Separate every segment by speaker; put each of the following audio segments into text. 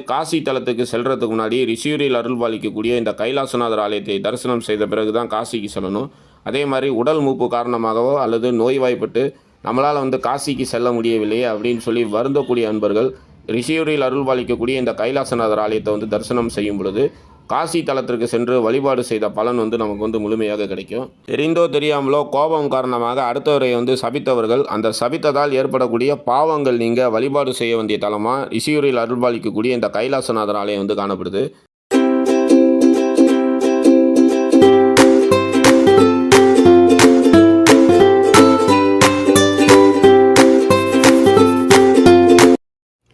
Speaker 1: காசி தலத்துக்கு செல்றதுக்கு முன்னாடி ரிஷியூரில் அருள் பாலிக்கக்கூடிய இந்த கைலாசநாதர் ஆலயத்தை தரிசனம் செய்த பிறகு தான் காசிக்கு செல்லணும். அதே மாதிரி உடல் மூப்பு காரணமாகவோ அல்லது நோய்வாய்ப்பட்டு நம்மளால் வந்து காசிக்கு செல்ல முடியவில்லையே அப்படின்னு சொல்லி வருந்தக்கூடிய அன்பர்கள் ரிஷியூரில் அருள் பாலிக்கக்கூடிய இந்த கைலாசநாதர் ஆலயத்தை வந்து தரிசனம் செய்யும் பொழுது காசி தலத்திற்கு சென்று வழிபாடு செய்த பலன் வந்து நமக்கு வந்து முழுமையாக கிடைக்கும். தெரிந்தோ தெரியாமலோ கோபம் காரணமாக அடுத்தவரை வந்து சபித்தவர்கள் அந்த சபித்ததால் ஏற்படக்கூடிய பாவங்கள் நீங்க வழிபாடு செய்ய வேண்டிய தலமாக இசியூரில் அருள்பாலிக்கக்கூடிய இந்த கைலாசநாதர் ஆலயம் வந்து காணப்படுது.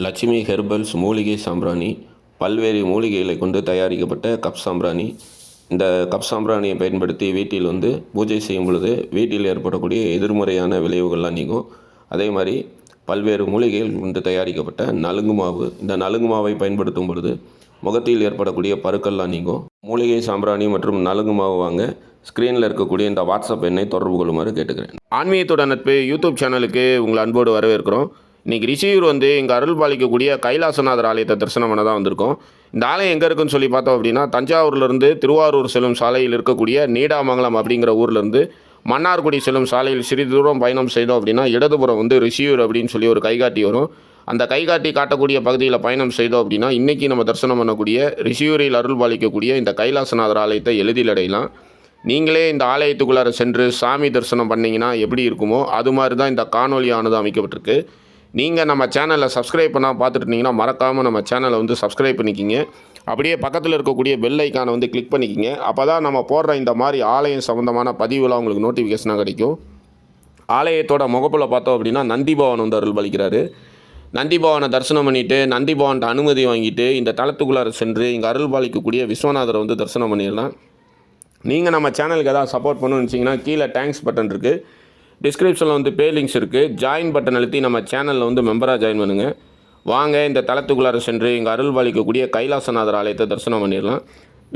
Speaker 1: லட்சுமி ஹெர்பல்ஸ் மூலிகை சாம்பிராணி பல்வேறு மூலிகைகளை கொண்டு தயாரிக்கப்பட்ட கப் சாம்பிராணி. இந்த கப் சாம்பிராணியை பயன்படுத்தி வீட்டில் வந்து பூஜை செய்யும் பொழுது வீட்டில் ஏற்படக்கூடிய எதிர்மறையான விளைவுகள்லாம் நீங்கும். அதே மாதிரி பல்வேறு மூலிகைகள் கொண்டு தயாரிக்கப்பட்ட நலுங்கு மாவு. இந்த நலுங்கு மாவை பயன்படுத்தும் பொழுது முகத்தில் ஏற்படக்கூடிய பருக்கள்லாம் நீங்கும். மூலிகை சாம்பிராணி மற்றும் நலுங்கு மாவு வாங்க ஸ்க்ரீனில் இருக்கக்கூடிய இந்த வாட்ஸ்அப் எண்ணை தொடர்பு கொள்ளுமாறு கேட்டுக்கிறேன். ஆன்மீகத்தோட நட்பு யூடியூப் சேனலுக்கு உங்களை அன்போடு வரவேற்கிறோம். இன்றைக்கி ரிஷியூர் வந்து இங்கே அருள் பாலிக்கக்கூடிய கைலாசநாதர் ஆலயத்தை தரிசனம் பண்ண தான் வந்திருக்கோம். இந்த ஆலயம் எங்கே இருக்குன்னு சொல்லி பார்த்தோம் அப்படின்னா தஞ்சாவூர்லேருந்து திருவாரூர் செல்லும் சாலையில் இருக்கக்கூடிய நீடாமங்கலம் அப்படிங்கிற ஊர்லேருந்து மன்னார்குடி செல்லும் சாலையில் சிறிது தூரம் பயணம் செய்தோம் அப்படின்னா இடதுபுறம் வந்து ரிஷியூர் அப்படின்னு சொல்லி ஒரு கைகாட்டி வரும். அந்த கைகாட்டி காட்டக்கூடிய பகுதியில் பயணம் செய்தோம் அப்படின்னா இன்றைக்கி நம்ம தரிசனம் பண்ணக்கூடிய ரிஷியூரில் அருள் பாலிக்கக்கூடிய இந்த கைலாசநாதர் ஆலயத்தை எளிதில் அடையலாம். நீங்களே இந்த ஆலயத்துக்குள்ளார சென்று சாமி தரிசனம் பண்ணிங்கன்னா எப்படி இருக்குமோ அது மாதிரி தான் இந்த காணொலியானது அமைக்கப்பட்டிருக்கு. நீங்கள் நம்ம சேனலை சப்ஸ்கிரைப் பண்ணால் பார்த்துட்டு இருந்தீங்கன்னா மறக்காமல் நம்ம சேனலை வந்து சப்ஸ்கிரைப் பண்ணிக்கிங்க. அப்படியே பக்கத்தில் இருக்கக்கூடிய பெல் ஐக்கானை வந்து கிளிக் பண்ணிக்கிங்க. அப்போ தான் நம்ம போடுற இந்த மாதிரி ஆலயம் சம்மந்தமான பதிவுலாம் உங்களுக்கு நோட்டிஃபிகேஷனாக கிடைக்கும். ஆலயத்தோட முகப்பில் பார்த்தோம் அப்படின்னா நந்தி பவன் வந்து அருள் பலிக்கிறாரு நந்தி பவனை தரிசனம் பண்ணிவிட்டு நந்தி பவன்கிட்ட அனுமதி வாங்கிட்டு இந்த தளத்துக்குள்ளார சென்று இங்கே அருள் பாலிக்கக்கூடிய விஸ்வநாதரை வந்து தரிசனம் பண்ணிடலாம். நீங்கள் நம்ம சேனலுக்கு எதாவது சப்போர்ட் பண்ணணும்னு நினச்சிங்கன்னா கீழே தேங்க்ஸ் பட்டன் இருக்குது டிஸ்கிரிப்ஷனில் வந்து பே லிங்க்ஸ் இருக்குது ஜாயின் பட்டன் அழுத்தி நம்ம சேனலில் வந்து மெம்பராக ஜாயின் பண்ணுங்கள் வாங்க இந்த தளத்துக்குள்ளார சென்று இங்கே அருள் பாலிக்கக்கூடிய கைலாசநாதர் ஆலயத்தை தரிசனம் பண்ணிடலாம்.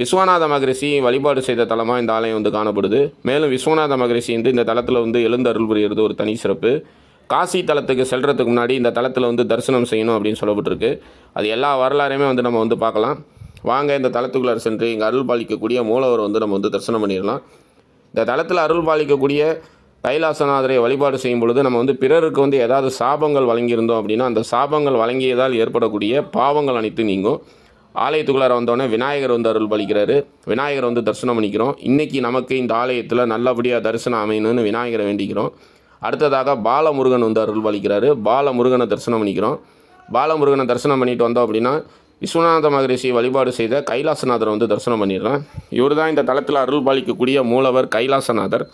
Speaker 1: விஸ்வநாத மகரிஷி வழிபாடு செய்த தலமாக இந்த ஆலயம் வந்து காணப்படுது. மேலும் விஸ்வநாத மகரிஷி வந்து இந்த தளத்தில் வந்து எழுந்து அருள் புரிகிறது ஒரு தனி சிறப்பு. காசி தலத்துக்கு செல்றதுக்கு முன்னாடி இந்த தளத்தில் வந்து தரிசனம் செய்யணும் அப்படின்னு சொல்லப்பட்டிருக்கு. அது எல்லா வரலாறையுமே வந்து நம்ம வந்து பார்க்கலாம். வாங்க இந்த தளத்துக்குள்ளார சென்று இங்கே அருள் பாலிக்கக்கூடிய மூலவர் வந்து நம்ம வந்து தரிசனம் பண்ணிடலாம். இந்த தளத்தில் அருள் பாலிக்கக்கூடிய கைலாசநாதரை வழிபாடு செய்யும் பொழுது நம்ம வந்து பிறருக்கு வந்து ஏதாவது சாபங்கள் வழங்கியிருந்தோம் அப்படின்னா அந்த சாபங்கள் வழங்கியதால் ஏற்படக்கூடிய பாவங்கள் அனைத்து நீங்கும். ஆலயத்துக்குள்ளார வந்தோடனே விநாயகர் வந்து அருள் பலிக்கிறாரு. விநாயகர் வந்து தரிசனம் பண்ணிக்கிறோம். இன்றைக்கி நமக்கு இந்த ஆலயத்தில் நல்லபடியாக தரிசனம் அமையணும்னு விநாயகரை வேண்டிக்கிறோம். அடுத்ததாக பாலமுருகன் வந்து அருள் பலிக்கிறாரு. பாலமுருகனை தரிசனம் பண்ணிக்கிறோம். பாலமுருகனை தரிசனம் பண்ணிட்டு வந்தோம் அப்படின்னா விஸ்வநாத மகரிஷி வழிபாடு செய்த கைலாசநாதரை வந்து தரிசனம் பண்ணிடுறேன் இவர் தான் இந்த தளத்தில் அருள் பாலிக்கக்கூடிய மூலவர் கைலாசநாதர்.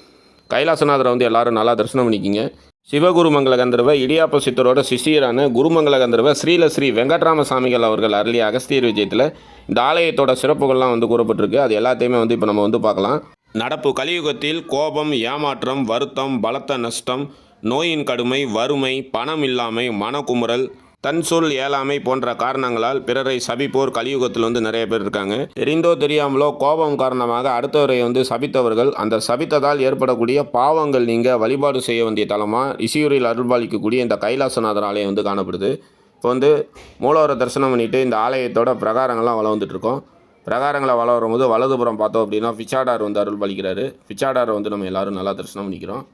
Speaker 1: கைலாசநாதரை வந்து எல்லாரும் நல்லா தரிசனம் பண்ணிக்கிங்க. சிவகுருமங்கல கந்தர்வ இடியாப்ப சித்தரோட சிஷியரான குருமங்கல கந்தர்வ ஸ்ரீல ஸ்ரீ வெங்கட்ராம சாமிகள் அவர்கள் அருளிய அகஸ்தியர் விஜயத்தில் இந்த ஆலயத்தோட சிறப்புகள்லாம் வந்து கூறப்பட்டிருக்கு. அது எல்லாத்தையுமே வந்து இப்போ நம்ம வந்து பார்க்கலாம். நடப்பு கலியுகத்தில் கோபம் ஏமாற்றம் வருத்தம் பலத்த நஷ்டம் நோயின் கடுமை வறுமை பணம் இல்லாமை மனக்குமுறல் தன் சொல் ஏழாமை போன்ற காரணங்களால் பிறரை சபிப்போர் கலியுகத்தில் வந்து நிறைய பேர் இருக்காங்க. தெரிந்தோ தெரியாமலோ கோபம் காரணமாக அடுத்தவரை வந்து சபித்தவர்கள் அந்த சபித்ததால் ஏற்படக்கூடிய பாவங்கள் நீங்க வழிபாடு செய்ய வேண்டிய தலமாக இசையூரில் அருள்பாலிக்கக்கூடிய இந்த கைலாசநாதர் ஆலயம் வந்து காணப்படுது. இப்போ வந்து மூலவரை தரிசனம் பண்ணிட்டு இந்த ஆலயத்தோட பிரகாரங்கள்லாம் வள இருக்கோம் பிரகாரங்களை வள வரும்போது வலதுபுறம் பார்த்தோம் அப்படின்னா பிச்சாடார் வந்து அருள் பாலிக்கிறாரு பிச்சாடாரை வந்து நம்ம எல்லாரும் நல்லா தரிசனம் பண்ணிக்கிறோம்.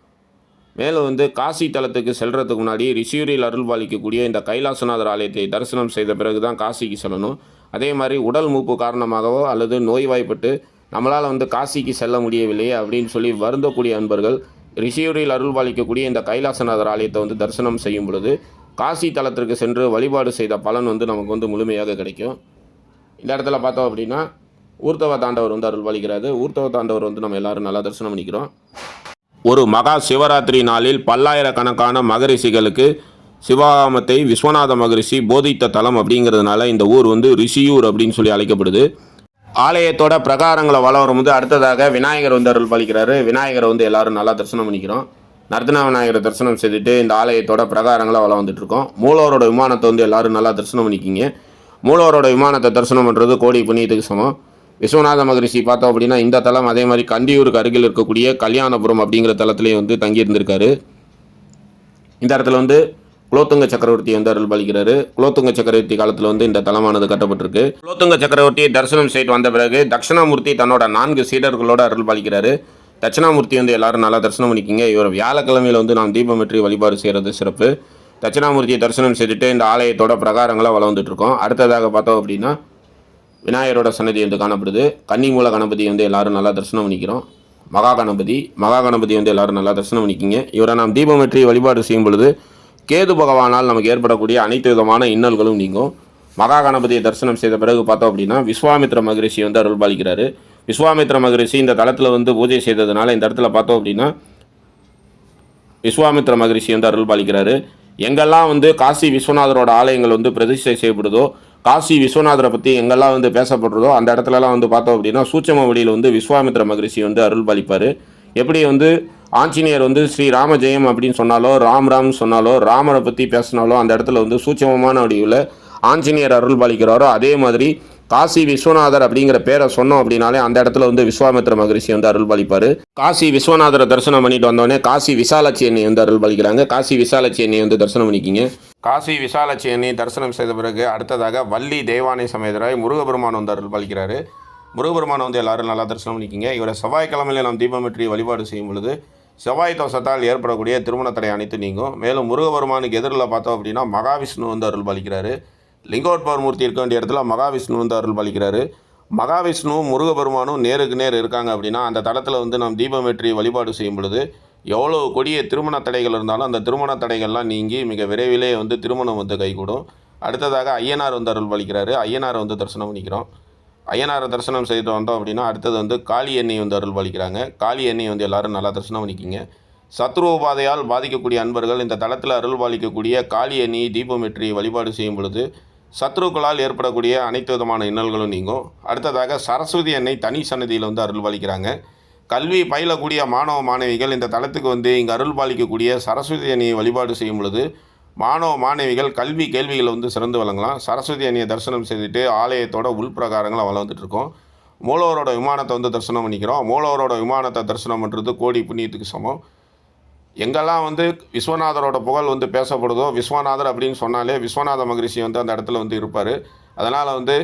Speaker 1: மேலும் வந்து காசி தலத்துக்கு செல்கிறதுக்கு முன்னாடி ரிஷியூரில் அருள் பாலிக்கக்கூடிய இந்த கைலாசநாதர் ஆலயத்தை தரிசனம் செய்த பிறகு தான் காசிக்கு செல்லணும். அதே மாதிரி உடல் மூப்பு காரணமாகவோ அல்லது நோய்வாய்ப்பட்டு நம்மளால் வந்து காசிக்கு செல்ல முடியவில்லையே அப்படின்னு சொல்லி வருந்தக்கூடிய அன்பர்கள் ரிஷியூரில் அருள் பாலிக்கக்கூடிய இந்த கைலாசநாதர் ஆலயத்தை வந்து தரிசனம் செய்யும் பொழுது காசி தலத்திற்கு சென்று வழிபாடு செய்த பலன் வந்து நமக்கு வந்து முழுமையாக கிடைக்கும். இந்த இடத்துல பார்த்தோம் அப்படின்னா ஊர்த்தவ தாண்டவர் வந்து அருள் பாலிக்கிறாரு ஊர்த்தவ தாண்டவர் வந்து நம்ம எல்லோரும் நல்லா தரிசனம் பண்ணிக்கிறோம். ஒரு மகா சிவராத்திரி நாளில் பல்லாயிரக்கணக்கான மகரிஷிகளுக்கு சிவகாமத்தை விஸ்வநாத மகரிஷி போதித்த தலம் அப்படிங்கிறதுனால இந்த ஊர் வந்து ரிஷியூர் அப்படின்னு சொல்லி அழைக்கப்படுது. ஆலயத்தோட பிரகாரங்களை வள வந்து அடுத்ததாக விநாயகர் வந்து அருள் பாலிக்கிறாரு. விநாயகரை வந்து எல்லாரும் நல்லா தரிசனம் பண்ணிக்கிறோம். நர்த்தன விநாயகரை தரிசனம் செய்துட்டு இந்த ஆலயத்தோட பிரகாரங்களை வள வந்துட்டு இருக்கோம். மூலவரோட விமானத்தை வந்து எல்லாரும் நல்லா தரிசனம் பண்ணிக்கிங்க. மூலவரோட விமானத்தை தரிசனம் பண்ணுறது கோடி புண்ணியத்துக்கு சமம். விஸ்வநாத மகரிஷி பார்த்தோம் அப்படின்னா இந்த தலம் அதே மாதிரி கண்டியூருக்கு அருகில் இருக்கக்கூடிய கல்யாணபுரம் அப்படிங்கிற தலத்திலேயே வந்து தங்கியிருந்திருக்காரு. இந்த இடத்துல வந்து குலோத்துங்க சக்கரவர்த்தி வந்து அருள் பாலிக்கிறாரு குலோத்துங்க சக்கரவர்த்தி காலத்தில் வந்து இந்த தலமானது கட்டப்பட்டிருக்கு. குலோத்துங்க சக்கரவர்த்தி தரிசனம் செய்து வந்த பிறகு தட்சிணாமூர்த்தி தன்னோட நான்கு சீடர்களோட அருள் பாலிக்கிறாரு தட்சிணாமூர்த்தி வந்து எல்லாரும் நல்லா தரிசனம் பண்ணிக்கிங்க. இவர் வியாழக்கிழமையில் வந்து நாம் வெற்றி வழிபாடு செய்கிறது சிறப்பு. தட்சிணாமூர்த்தியை தரிசனம் செய்துட்டு இந்த ஆலயத்தோட பிரகாரங்களை வளர்ந்துட்டு இருக்கோம். அடுத்ததாக பார்த்தோம் அப்படின்னா விநாயகரோட சன்னதி வந்து காணப்படுது. கன்னிமூல கணபதி வந்து எல்லாரும் நல்லா தரிசனம் பண்ணிக்கிறோம். மகா கணபதி மகா கணபதி வந்து எல்லாரும் நல்லா தரிசனம் பண்ணிக்கிங்க. இவரை நாம் தீபம் வெற்றி வழிபாடு செய்யும் பொழுது கேது பகவானால் நமக்கு ஏற்படக்கூடிய அனைத்து விதமான இன்னல்களும் நீங்கும். மகா கணபதியை தரிசனம் செய்த பிறகு பார்த்தோம் அப்படின்னா விஸ்வாமித்ர மகரிஷி வந்து அருள் பாலிக்கிறாரு. விஸ்வாமித்ர மகரிஷி இந்த தளத்தில் வந்து பூஜை செய்ததுனால இந்த இடத்துல பார்த்தோம் அப்படின்னா விஸ்வாமித்ர மகரிஷி வந்து அருள் பாலிக்கிறாரு. எங்கெல்லாம் வந்து காசி விஸ்வநாதரோட ஆலயங்கள் வந்து பிரதிஷ்டை செய்யப்படுதோ காசி விஸ்வநாதரை பற்றி எங்கெல்லாம் வந்து பேசப்படுறதோ அந்த இடத்துலலாம் வந்து பார்த்தோம் அப்படின்னா சூட்சம வழியில் வந்து விஸ்வாமித்ர மகரிஷி வந்து அருள் பாலிப்பார் எப்படி வந்து ஆஞ்சநேயர் வந்து ஸ்ரீ ராம ஜெயம் அப்படின்னு சொன்னாலோ ராம் ராம் சொன்னாலோ ராமரை பற்றி பேசினாலோ அந்த இடத்துல வந்து சூட்சமமான வடிவில் ஆஞ்சநேயர் அருள் பாலிக்கிறாரோ அதே மாதிரி காசி விஸ்வநாதர் அப்படிங்கிற பேரை சொன்னோம் அப்படின்னாலே அந்த இடத்துல வந்து விஸ்வாமித்ர மகரிஷி வந்து அருள் பலிப்பார் காசி விஸ்வநாதரை தரிசனம் பண்ணிட்டு வந்தோடனே காசி விசாலட்சி அண்ணி வந்து அருள் பலிக்கிறாங்க காசி விசாலாட்சி வந்து தரிசனம் பண்ணிக்கிங்க. காசி விசாலாட்சி அண்ணி தரிசனம் செய்த பிறகு அடுத்ததாக வள்ளி தேவானை சமேதராய் முருகபெருமான் வந்து அருள் பலிக்கிறாரு முருகபெருமான் வந்து எல்லாரும் நல்லா தரிசனம் பண்ணிக்கிங்க. இவரை செவ்வாய்க்கிழமையில நாம் தீபமேற்றி வழிபாடு செய்யும் பொழுது செவ்வாய் தோஷத்தால் ஏற்படக்கூடிய திருமண தடை அனைத்து நீங்கும். மேலும் முருகபெருமானுக்கு எதிரில் பார்த்தோம் அப்படின்னா மகாவிஷ்ணு வந்து அருள் பலிக்கிறாரு லிங்கோட்பவர் மூர்த்தி இருக்க வேண்டிய இடத்துல மகாவிஷ்ணு வந்து அருள் பாலிக்கிறாரு. மகாவிஷ்ணுவும் முருகபெருமானும் நேருக்கு நேர் இருக்காங்க அப்படின்னா அந்த தளத்தில் வந்து நாம் தீபமேற்றி வழிபாடு செய்யும் பொழுது எவ்வளோ கொடிய திருமண தடைகள் இருந்தாலும் அந்த திருமண தடைகள்லாம் நீங்கி மிக விரைவிலே வந்து திருமணம் வந்து கைகூடும். அடுத்ததாக ஐயனார் வந்து அருள் பலிக்கிறாரு. ஐயனாரை வந்து தரிசனம் பண்ணிக்கிறோம். ஐயனாரை தரிசனம் செய்துட்டு வந்தோம் அப்படின்னா அடுத்தது வந்து காளி எண்ணெய் வந்து அருள் பலிக்கிறாங்க. காளி எண்ணெய் வந்து எல்லாரும் நல்லா தரிசனம் பண்ணிக்கிங்க. சத்ரு உபாதையால் பாதிக்கக்கூடிய அன்பர்கள் இந்த தளத்தில் அருள் பாலிக்கக்கூடிய காளி எண்ணெய் வெற்றி வழிபாடு செய்யும் பொழுது சத்ருக்களால் ஏற்படக்கூடிய அனைத்து விதமான இன்னல்களும் நீங்கும். அடுத்ததாக சரஸ்வதி அன்னை தனி சன்னதியில் வந்து அருள் பாலிக்கிறாங்க. கல்வி பயிலக்கூடிய மாணவ மாணவிகள் இந்த தளத்துக்கு வந்து இங்கே அருள் பாலிக்கக்கூடிய சரஸ்வதி அணியை வழிபாடு செய்யும் பொழுது மாணவ மாணவிகள் கல்வி கேள்விகளை வந்து சிறந்து வழங்கலாம். சரஸ்வதி அணியை தரிசனம் செய்துட்டு ஆலயத்தோட உள்பிரகாரங்களை வளர்ந்துட்டு இருக்கோம். மூலவரோட விமானத்தை வந்து தரிசனம் பண்ணிக்கிறோம். மூலவரோட விமானத்தை தரிசனம் பண்ணுறது கோடி புண்ணியத்துக்கு சமம். எங்கெல்லாம் வந்து விஸ்வநாதரோட புகழ் வந்து பேசப்படுதோ விஸ்வநாதர் அப்படின்னு சொன்னாலே விஸ்வநாத மகரிஷி வந்து அந்த இடத்துல வந்து இருப்பார். அதனால் வந்து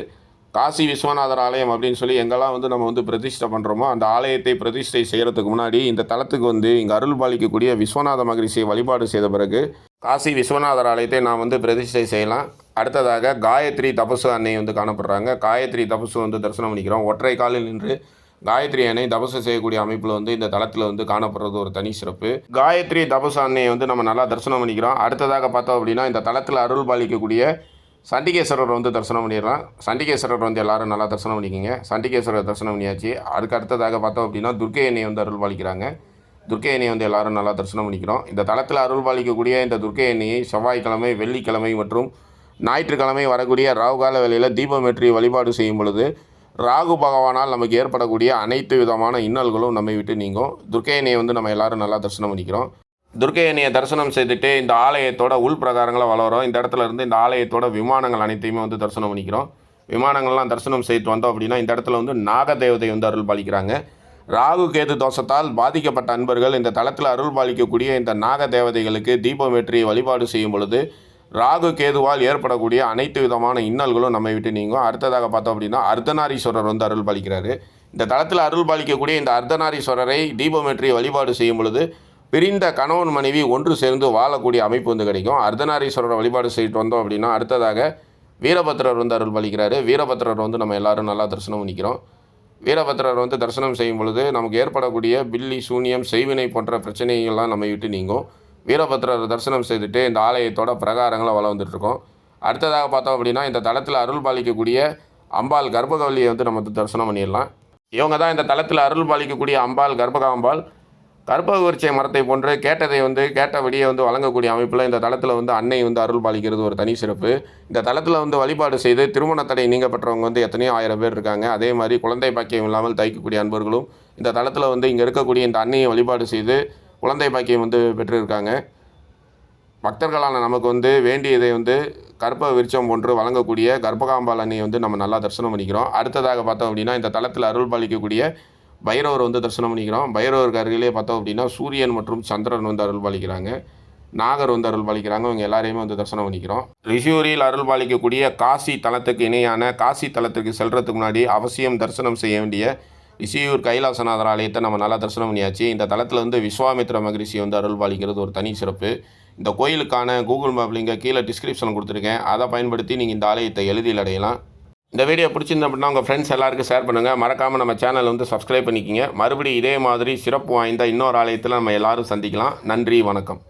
Speaker 1: காசி விஸ்வநாதர் ஆலயம் அப்படின்னு சொல்லி எங்கெல்லாம் வந்து நம்ம வந்து பிரதிஷ்டை பண்ணுறோமோ அந்த ஆலயத்தை பிரதிஷ்டை செய்கிறதுக்கு முன்னாடி இந்த தளத்துக்கு வந்து இங்கே அருள் பாலிக்கக்கூடிய விஸ்வநாத மகரிஷியை வழிபாடு செய்த பிறகு காசி விஸ்வநாதர் ஆலயத்தை நாம் வந்து பிரதிஷ்டை செய்யலாம். அடுத்ததாக காயத்ரி தபசு அன்னை வந்து காணப்படுறாங்க. காயத்ரி தபசு வந்து தரிசனம் பண்ணிக்கிறோம் ஒற்றை காலில் நின்று காயத்ரி அன்னை தபசம் செய்யக்கூடிய அமைப்பில் வந்து இந்த தளத்தில் வந்து காணப்படுறது ஒரு தனி சிறப்பு. காயத்ரி தபச அன்னையை வந்து நம்ம நல்லா தரிசனம் பண்ணிக்கிறோம். அடுத்ததாக பார்த்தோம் அப்படின்னா இந்த தளத்தில் அருள் பாலிக்கக்கூடிய சண்டிகேஸ்வரர் வந்து தரிசனம் பண்ணிடலாம். சண்டிகேஸ்வரர் வந்து எல்லாரும் நல்லா தரிசனம் பண்ணிக்கோங்க. சண்டிகேஸ்வரர் தரிசனம் பண்ணியாச்சு. அதுக்கு அடுத்ததாக பார்த்தோம் அப்படின்னா துர்க்கை எண்ணெயை வந்து அருள் பாலிக்கிறாங்க. துர்க்கை எண்ணெயை வந்து எல்லாரும் நல்லா தரிசனம் பண்ணிக்கிறோம். இந்த தளத்தில் அருள் பாலிக்கக்கூடிய இந்த துர்க்கை எண்ணெயை செவ்வாய்க்கிழமை வெள்ளிக்கிழமை மற்றும் ஞாயிற்றுக்கிழமை வரக்கூடிய ராகுகால தீபம் தீபமேற்றி வழிபாடு செய்யும் பொழுது ராகு பகவானால் நமக்கு ஏற்படக்கூடிய அனைத்து விதமான இன்னல்களும் நம்மை விட்டு நீங்கும். துர்க்கையனையை வந்து நம்ம எல்லாரும் நல்லா தரிசனம் பண்ணிக்கிறோம். துர்க்கையனையை தரிசனம் செய்துட்டு இந்த ஆலயத்தோட உள் பிரகாரங்களை வளரும் இந்த இடத்துல இருந்து இந்த ஆலயத்தோட விமானங்கள் அனைத்தையுமே வந்து தரிசனம் பண்ணிக்கிறோம். விமானங்கள்லாம் தரிசனம் செய்து வந்தோம் அப்படின்னா இந்த இடத்துல வந்து நாகதேவதை வந்து அருள் பாலிக்கிறாங்க. ராகு கேது தோஷத்தால் பாதிக்கப்பட்ட அன்பர்கள் இந்த தளத்தில் அருள் பாலிக்கக்கூடிய இந்த நாக தேவதைகளுக்கு தீபம் தீபமேற்றி வழிபாடு செய்யும் பொழுது ராகு கேதுவால் ஏற்படக்கூடிய அனைத்து விதமான இன்னல்களும் நம்மை விட்டு நீங்கும். அடுத்ததாக பார்த்தோம் அப்படின்னா அர்த்தநாரீஸ்வரர் வந்து அருள் பாலிக்கிறாரு. இந்த தளத்தில் அருள் பாலிக்கக்கூடிய இந்த அர்த்தநாரீஸ்வரரை தீபமேற்றி வழிபாடு செய்யும் பொழுது பிரிந்த கணவன் மனைவி ஒன்று சேர்ந்து வாழக்கூடிய அமைப்பு வந்து கிடைக்கும். அர்த்தநாரீஸ்வரரை வழிபாடு செய்துட்டு வந்தோம் அப்படின்னா அடுத்ததாக வீரபத்ரர் வந்து அருள் பாலிக்கிறாரு. வீரபத்ரர் வந்து நம்ம எல்லாரும் நல்லா தரிசனம் பண்ணிக்கிறோம். வீரபத்ரர் வந்து தரிசனம் செய்யும் பொழுது நமக்கு ஏற்படக்கூடிய பில்லி சூனியம் செய்வினை போன்ற பிரச்சனைகள்லாம் நம்மை விட்டு நீங்கும். வீரபத்ரர் தரிசனம் செய்துட்டு இந்த ஆலயத்தோட பிரகாரங்களை வளம் வந்துட்டுருக்கோம் அடுத்ததாக பார்த்தோம் அப்படின்னா இந்த தளத்தில் அருள் பாலிக்கக்கூடிய அம்பாள் கர்ப்பகவல்லியை வந்து நம்ம வந்து தரிசனம் பண்ணிடலாம். இவங்க தான் இந்த தளத்தில் அருள் பாலிக்கக்கூடிய அம்பாள் கர்ப்பகாம்பாள். கற்பகவிருட்சை மரத்தை போன்று கேட்டதை வந்து கேட்டபடியே வந்து வழங்கக்கூடிய அமைப்பில் இந்த தளத்தில் வந்து அன்னை வந்து அருள் பாலிக்கிறது ஒரு தனி சிறப்பு. இந்த தளத்தில் வந்து வழிபாடு செய்து திருமண தடை நீங்கப்பட்டவங்க வந்து எத்தனையோ ஆயிரம் பேர் இருக்காங்க. அதே மாதிரி குழந்தை பாக்கியம் இல்லாமல் தைக்கக்கூடிய அன்பர்களும் இந்த தளத்தில் வந்து இங்கே இருக்கக்கூடிய இந்த அன்னையை வழிபாடு செய்து குழந்தை பாக்கியம் வந்து பெற்றிருக்காங்க. பக்தர்களான நமக்கு வந்து வேண்டியதை வந்து கற்ப விருட்சம் போன்று வழங்கக்கூடிய கர்ப்பகாம்பாள் அன்னையை வந்து நம்ம நல்லா தரிசனம் பண்ணிக்கிறோம். அடுத்ததாக பார்த்தோம் அப்படின்னா இந்த தளத்தில் அருள் பாலிக்கக்கூடிய பைரவர் வந்து தரிசனம் பண்ணிக்கிறோம். பைரவருக்கு அருகிலே பார்த்தோம் அப்படின்னா சூரியன் மற்றும் சந்திரன் வந்து அருள் பாலிக்கிறாங்க. நாகர் வந்து அருள் பாலிக்கிறாங்க. இவங்க எல்லாரையுமே வந்து தரிசனம் பண்ணிக்கிறோம். ரிஷியூரில் அருள் பாலிக்கக்கூடிய காசி தலத்துக்கு இணையான காசி தலத்துக்கு செல்கிறதுக்கு முன்னாடி அவசியம் தரிசனம் செய்ய வேண்டிய ரிஷியூர் கைலாசநாதர் ஆலயத்தை நம்ம நல்லா தரிசனம் பண்ணியாச்சு. இந்த தளத்தில் வந்து விஸ்வாமித்ர மகரிஷி வந்து அருள் பாலிக்கிறது ஒரு தனி சிறப்பு. இந்த கோயிலுக்கான கூகுள் மேப் லிங்கை கீழே டிஸ்கிரிப்ஷன் கொடுத்துருக்கேன். அதை பயன்படுத்தி நீங்கள் இந்த ஆலயத்தை எழுதியில் அடையலாம். இந்த வீடியோ பிடிச்சிருந்த அப்படின்னா உங்கள் ஃப்ரெண்ட்ஸ் எல்லாருக்கும் ஷேர் பண்ணுங்கள் மறக்காமல் நம்ம சேனல் வந்து சப்ஸ்கிரைப் பண்ணிக்கிங்க. மறுபடியும் இதே மாதிரி சிறப்பு வாய்ந்த இன்னொரு ஆலயத்தில் நம்ம எல்லாரும் சந்திக்கலாம். நன்றி வணக்கம்.